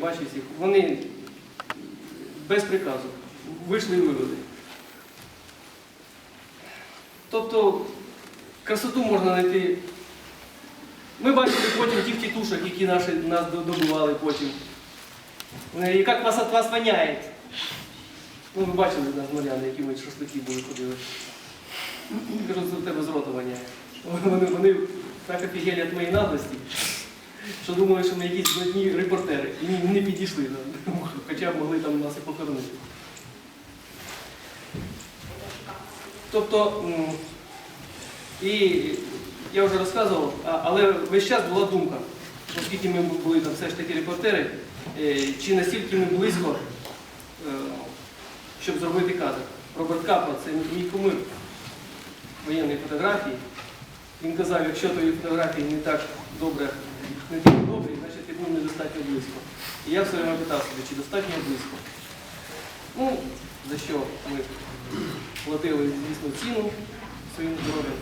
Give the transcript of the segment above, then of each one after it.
Бачите, вони без приказу вийшли і вивели. Тобто красоту можна знайти. Ми бачили потім тих тітушок, які наші, нас добували потім. І як вас від вас воняє. Ну, ви бачили нас, Мар'яни, які ми шашлики були ходили. Кажу, це в тебе з рота воняє. Вони, вони так офігели від моєї наглості, що думали, що ми якісь блатні репортери. І не підійшли. Хоча б могли там нас і покорнити. Тобто, і я вже розказував, але весь час була думка, оскільки ми були там все ж таки репортери, е, чи настільки ми близько, е, щоб зробити кадр. Роберт Капа це мій кумир воєнної фотографії. Він казав, якщо твої фотографії не так добре, не так добрі, значить ти був недостатньо близько. І я все время питав себе, чи достатньо близько. Ну, за що ми платили, звісно, ціну своїм здоров'ям.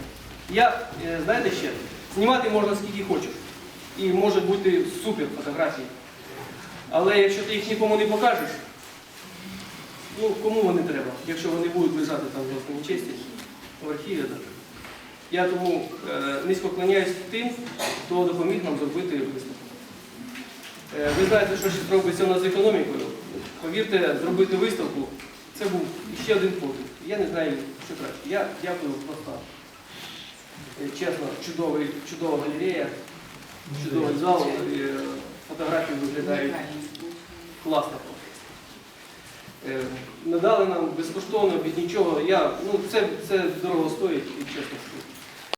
Я, е, знаєте ще, знімати можна скільки хочеш. І може бути супер фотографії. Але якщо ти їх нікому не покажеш, ну кому вони треба, якщо вони будуть лежати там в власній честі, в архіві. Я тому е, низько клоняюсь тим, хто допоміг нам зробити виставку. Е, ви знаєте, що ще робиться у нас з економікою. Повірте, зробити виставку це був ще один подвиг. Я не знаю, що краще. Я дякую просто. Е, Чесно, чудовий, чудова галерея, чудовий зал, фотографії виглядають класно. Надали нам безкоштовно, без нічого. Я, ну, це, це дорого стоїть, і чесно.